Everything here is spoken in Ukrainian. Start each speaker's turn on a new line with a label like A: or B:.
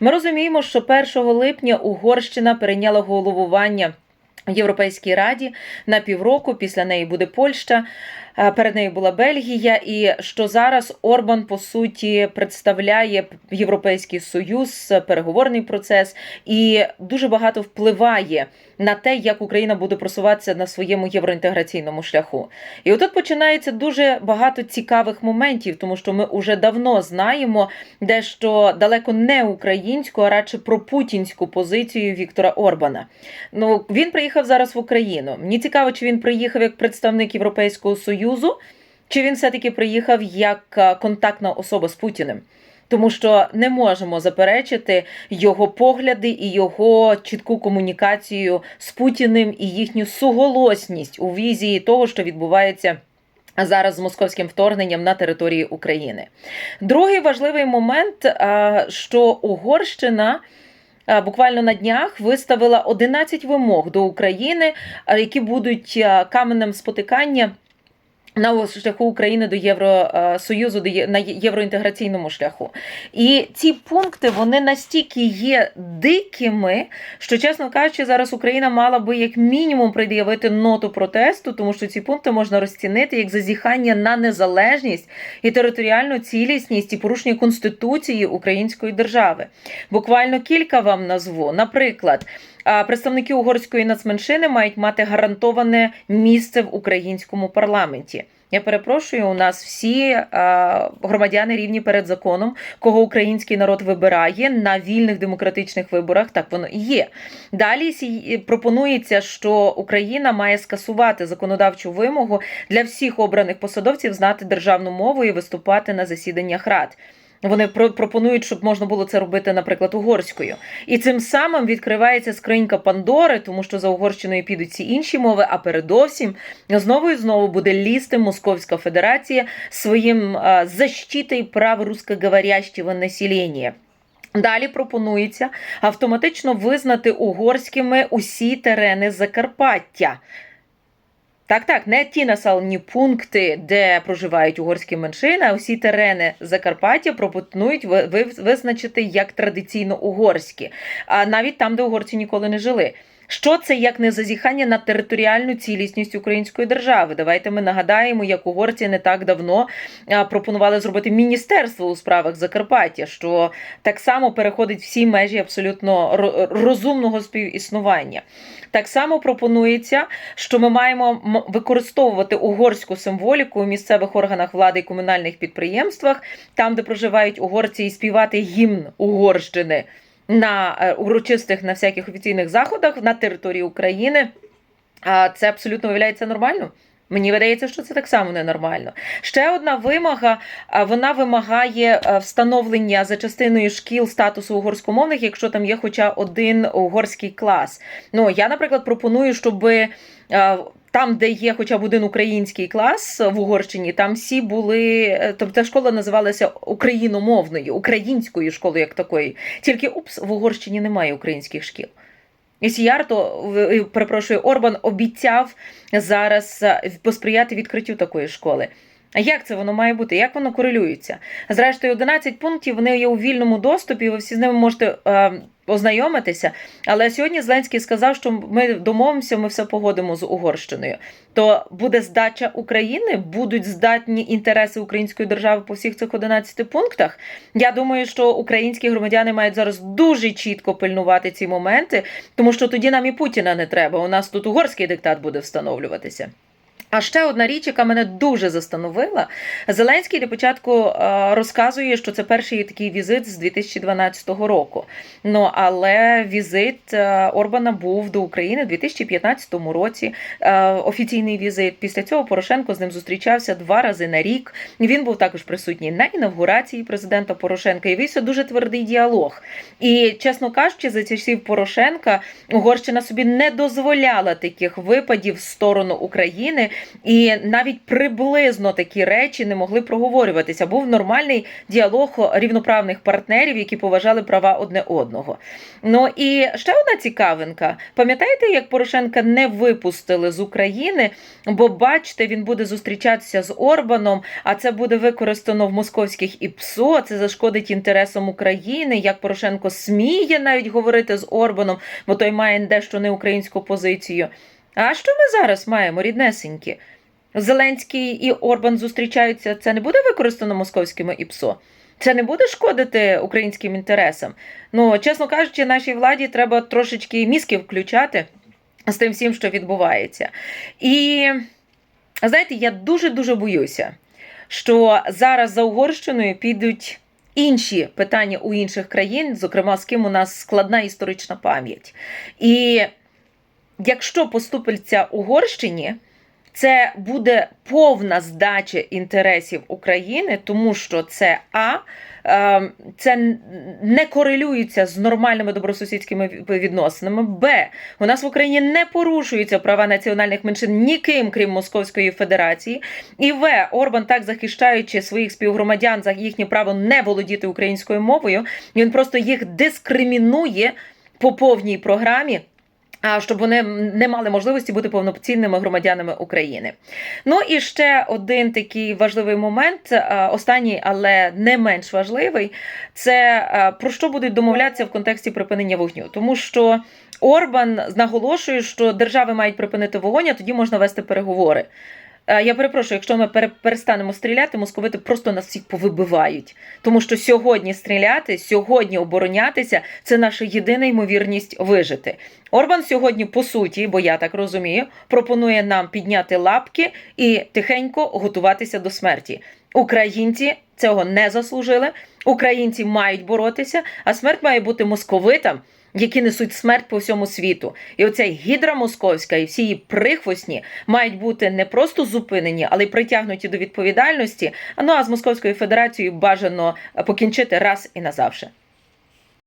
A: Ми розуміємо, що 1 липня Угорщина перейняла головування в Європейській Раді на півроку. Після неї буде Польща. Е, Перед нею була Бельгія, і що зараз Орбан по суті представляє Європейський Союз, переговорний процес, і дуже багато впливає на те, як Україна буде просуватися на своєму євроінтеграційному шляху. І отут починається дуже багато цікавих моментів, тому що ми вже давно знаємо дещо далеко не українську, а радше про путінську позицію Віктора Орбана. Ну він приїхав зараз в Україну. Мені цікаво, чи він приїхав як представник Європейського союзу, чи він все-таки приїхав як е, контактна особа з Путіним. Тому що не можемо заперечити його погляди і його чітку комунікацію з Путіним і їхню суголосність у візії того, що відбувається зараз з московським вторгненням на території України. Другий важливий момент, що Угорщина. Буквально на днях виставила 11 вимог до України, які будуть каменем спотикання на шляху України до Євросоюзу, до є- на євроінтеграційному шляху. І ці пункти вони настільки є дикими, що, чесно кажучи, зараз Україна мала би як мінімум пред'явити ноту протесту, тому що ці пункти можна розцінити як зазіхання на незалежність і територіальну цілісність і порушення конституції Української держави. Буквально кілька вам назву. Наприклад. Представники угорської нацменшини мають мати гарантоване місце в українському парламенті. Я перепрошую, у нас всі громадяни рівні перед законом, кого український народ вибирає на вільних демократичних виборах. Так воно і є. Далі пропонується, що Україна має скасувати законодавчу вимогу для всіх обраних посадовців знати державну мову і виступати на засіданнях рад. Вони про- пропонують, щоб можна було це робити, наприклад, угорською. І цим самим відкривається скринька Пандори, тому що за Угорщиною підуть ці інші мови, а передовсім знову і знову буде лізти Московська Федерація своїм а, защитой прав русскоговорящего населення. Далі пропонується автоматично визнати угорськими усі терени Закарпаття. Так, так, не ті населені пункти, де проживають угорські меншини, а усі терени Закарпаття пропонують ви- ви- визначити як традиційно угорські, а навіть там, де угорці ніколи не жили. Що це як не зазіхання на територіальну цілісність української держави? Давайте ми нагадаємо, як угорці не так давно пропонували зробити міністерство у справах Закарпаття, що так само переходить всі межі абсолютно розумного співіснування. Так само пропонується, що ми маємо використовувати угорську символіку у місцевих органах влади і комунальних підприємствах, там, де проживають угорці, і співати гімн Угорщини на е, урочистих на всяких офіційних заходах на території України. Це абсолютно виявляється нормально. Мені видається, що це так само ненормально. Ще одна вимога: вона вимагає е, встановлення за частиною шкіл статусу угорськомовних, якщо там є хоча один угорський клас. Ну я, наприклад, пропоную, щоб там, де є хоча б один український клас в Угорщині, там всі були, е, тобто школа називалася україномовною, українською школою як такою. Тільки упс, в Угорщині немає українських шкіл. І Сіярто, е, перепрошую, Орбан обіцяв зараз е, посприяти відкриттю такої школи. А як це воно має бути? Як воно корелюється? Зрештою, 11 пунктів вони є у вільному доступі, ви всі з ними можете ознайомитися. Але сьогодні Зеленський сказав, що ми домовимося, ми все погодимо з Угорщиною. То буде здача України, будуть здатні інтереси української держави по всіх цих 11 пунктах. Я думаю, що українські громадяни мають зараз дуже чітко пильнувати ці моменти, тому що тоді нам і Путіна не треба. У нас тут угорський диктат буде встановлюватися. А ще одна річ, яка мене дуже застановила. Зеленський для початку е, розказує, що це перший такий візит з 2012 року. Ну але візит е, Орбана був до України у 2015 році. е, Офіційний візит. Після цього Порошенко з ним зустрічався два рази на рік. Він був також присутній на інавгурації президента Порошенка. І вівся дуже твердий діалог. І чесно кажучи, за часів Порошенка Угорщина собі не дозволяла таких випадів в сторону України і навіть приблизно такі речі не могли проговорюватися. Був нормальний діалог рівноправних партнерів, які поважали права одне одного. Ну і ще одна цікавинка. Пам'ятаєте, як Порошенка не випустили з України? Бо бачите, він буде зустрічатися з Орбаном, а це буде використано в московських ІПСО. Це зашкодить інтересам України. Як Порошенко сміє навіть говорити з Орбаном, бо той має дещо не українську позицію. А що ми зараз маємо, ріднесенькі? Зеленський і Орбан зустрічаються. Це не буде використано московськими ІПСО. Це не буде шкодити українським інтересам. Ну, чесно кажучи, нашій владі треба трошечки мізки включати з тим всім, що відбувається. І знаєте, я дуже-дуже боюся, що зараз за Угорщиною підуть інші питання у інших країн, зокрема, з ким у нас складна історична пам'ять. І якщо поступиться Угорщині, це буде повна здача інтересів України, тому що це А. е, Це не корелюється з нормальними добросусідськими відносинами. Б. У нас в Україні не порушуються права національних меншин ніким, крім Московської Федерації. І В. Орбан, так захищаючи своїх співгромадян за їхнє право не володіти українською мовою, він просто їх дискримінує по повній програмі. Щоб вони не мали можливості бути повноцінними громадянами України. Ну і ще один такий важливий момент, останній, але не менш важливий, це про що будуть домовлятися в контексті припинення вогню, тому що Орбан наголошує, що держави мають припинити вогонь, а тоді можна вести переговори. Е, Я перепрошую, якщо ми перестанемо стріляти, московити просто нас всіх повибивають. Тому що сьогодні стріляти, сьогодні оборонятися це наша єдина ймовірність вижити. Орбан сьогодні, по суті, бо я так розумію, пропонує нам підняти лапки і тихенько готуватися до смерті. Українці цього не заслужили. Українці мають боротися, а смерть має бути московитам, які несуть смерть по всьому світу. І оця гідра московська і всі її прихвостні мають бути не просто зупинені, але й притягнуті до відповідальності. Ну а з Московською Федерацією бажано покінчити раз і назавжди.